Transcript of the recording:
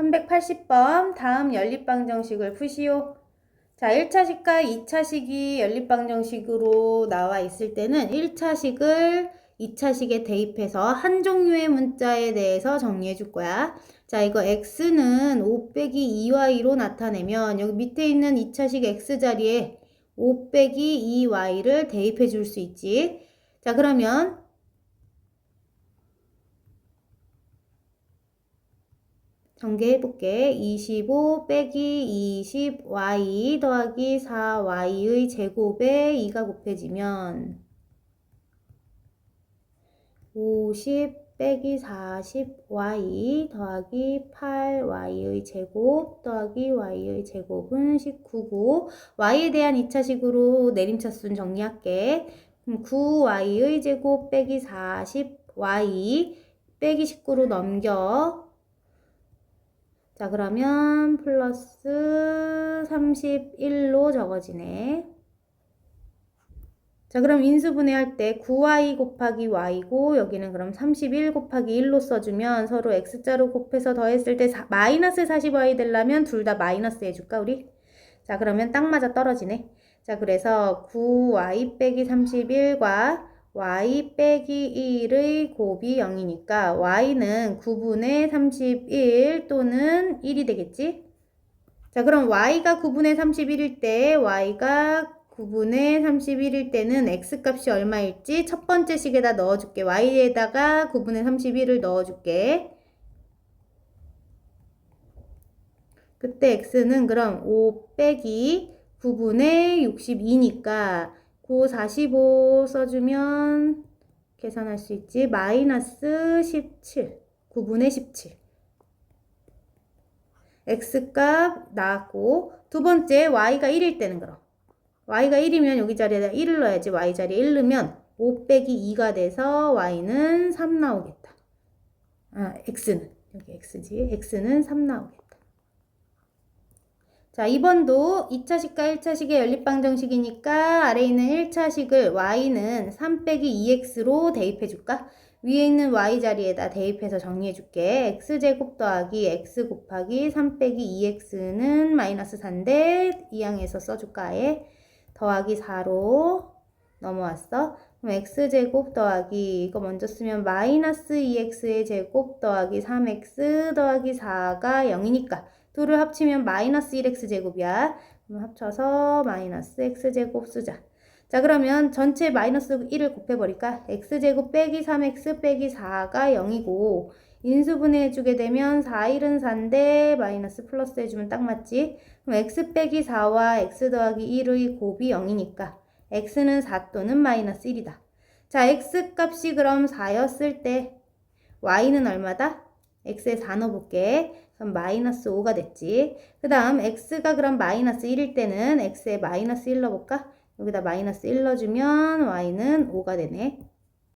380번 다음 연립방정식을 푸시오. 자, 1차식과 2차식이 연립방정식으로 나와 있을 때는 1차식을 2차식에 대입해서 한 종류의 문자에 대해서 정리해 줄 거야. 자, 이거 x는 5 빼기 2y로 나타내면 여기 밑에 있는 2차식 x 자리에 5 빼기 2y를 대입해 줄 수 있지. 자, 그러면 전개해 볼게. 25 빼기 20y 더하기 4y의 제곱에 2가 곱해지면 50 빼기 40y 더하기 8y의 제곱 더하기 y의 제곱은 19고 y에 대한 2차식으로 내림차순 정리할게. 그럼 9y의 제곱 빼기 40y 빼기 19로 넘겨 자, 그러면 플러스 31로 적어지네. 자, 그럼 인수분해할 때 9y 곱하기 y고 여기는 그럼 31 곱하기 1로 써주면 서로 x자로 곱해서 더했을 때 사, 마이너스 40y 되려면 둘 다 마이너스 해줄까 우리? 자, 그러면 딱 맞아 떨어지네. 자, 그래서 9y 빼기 31과 y 빼기 1의 곱이 0이니까 y는 9분의 31 또는 1이 되겠지? 자, 그럼 y가 9분의 31일 때 y가 9분의 31일 때는 x값이 얼마일지 첫 번째 식에다 넣어줄게. y에다가 9분의 31을 넣어줄게. 그때 x는 그럼 5 빼기 9분의 62니까 고 45 써주면 계산할 수 있지. 마이너스 17. 9분의 17. x값 나왔고 두 번째 y가 1일 때는 그럼 y가 1이면 여기 자리에다 1을 넣어야지 y 자리에 1 넣으면 5 빼기 2가 돼서 y는 3 나오겠다. 아 x는 여기 x지. x는 3 나오겠다. 자, 2번도 2차식과 1차식의 연립방정식이니까 아래에 있는 1차식을 y는 3 빼기 2x로 대입해 줄까? 위에 있는 y 자리에다 대입해서 정리해 줄게. x제곱 더하기 x 곱하기 3 빼기 2x는 마이너스 4인데 이항에서 써줄까 아예? 더하기 4로 넘어왔어. 그럼 x제곱 더하기 이거 먼저 쓰면 마이너스 2x의 제곱 더하기 3x 더하기 4가 0이니까 둘을 합치면 마이너스 1x 제곱이야. 그럼 합쳐서 마이너스 x 제곱 쓰자. 자 그러면 전체 마이너스 1을 곱해버릴까? x제곱 빼기 3x 빼기 4가 0이고 인수분해 해주게 되면 4, 1은 4인데 마이너스 플러스 해주면 딱 맞지? 그럼 x 빼기 4와 x 더하기 1의 곱이 0이니까 x는 4 또는 마이너스 1이다. 자 x 값이 그럼 4였을 때 y는 얼마다? X에 4 넣어볼게. 그럼 마이너스 5가 됐지. 그 다음 x가 그럼 마이너스 1일 때는 x에 마이너스 1 넣어볼까? 여기다 마이너스 1 넣어주면 y는 5가 되네.